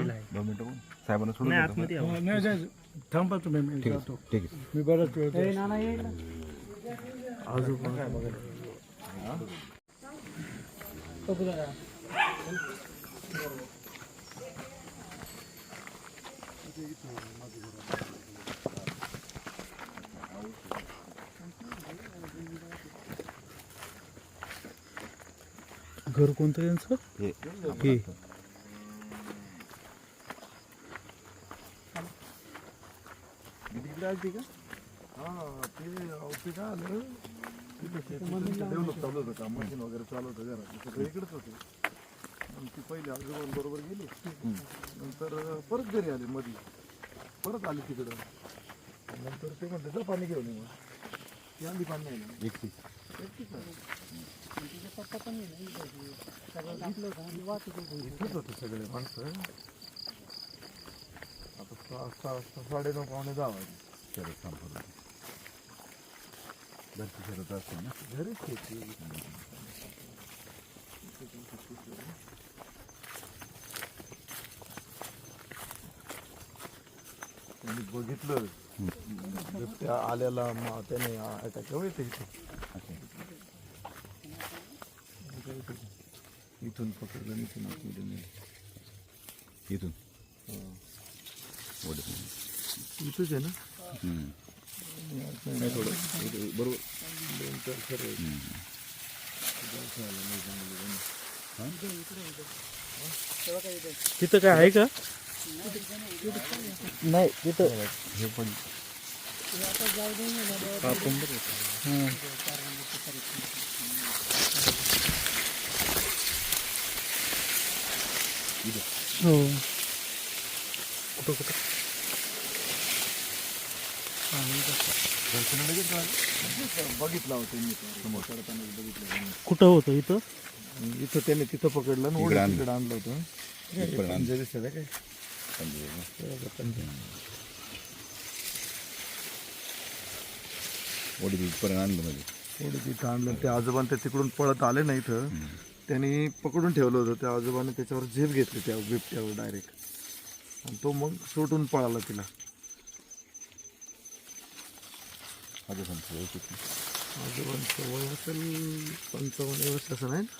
साहेबांना सोडून नाही देतो. आतमध्ये यावं. नाही नाही, थांबा तुम्ही मी ठीक जातो आहे ठीक आहे मी बराच वेळ घर कोणतं त्यांचं हे. हे. डेव्हलप चालू होतं का मशीन वगैरे चालू होतं घरात. इकडेच होते. ती पहिले आजोबां बरोबर गेली. नंतर परत घरी आले मध्ये परत आले तिकडं. नंतर ते म्हणते चल पाणी घेऊन ये मग. ती आली पाणी नाही एकटीच इथेच होते सगळे माणसं. आता सहा सहा सहा साडे नऊ पावणे दहा वाजले. शरद संपलं घरची शरद असते ना? घरीच शेती त्यांनी बघितलं. त्या आल्याला म- त्याने अटॅक येते इथे? इथून पकडलं इथून आतमध्ये. इथून? इथंच आहे ना? नाही थोडं बरोबर. दोन चार सर तिथं काय आहे का? नाही तिथं हे पण हो. लगेच झालं. बघितला होता मी समोर. बघितलं कुठं होतं इथं? इथं त्याने तिथं पकडलं आणि इकडं आणलं. तिकडं आणलं होतं. आणलं. काय? वडील आणलं म्हणजे. ओढी तिथं आणलं. ते आजोबान ते तिकडून पळत आले ना इथं. त्यांनी पकडून ठेवलं होतं. त्या आजोबाने त्याच्यावर झेप घेतली त्या बिबट्यावर डायरेक्ट आणि तो मग सोडून पळाला तिला. आता. आजोबांचं वय असेल पंचावन्न वर्ष असं नाही? ते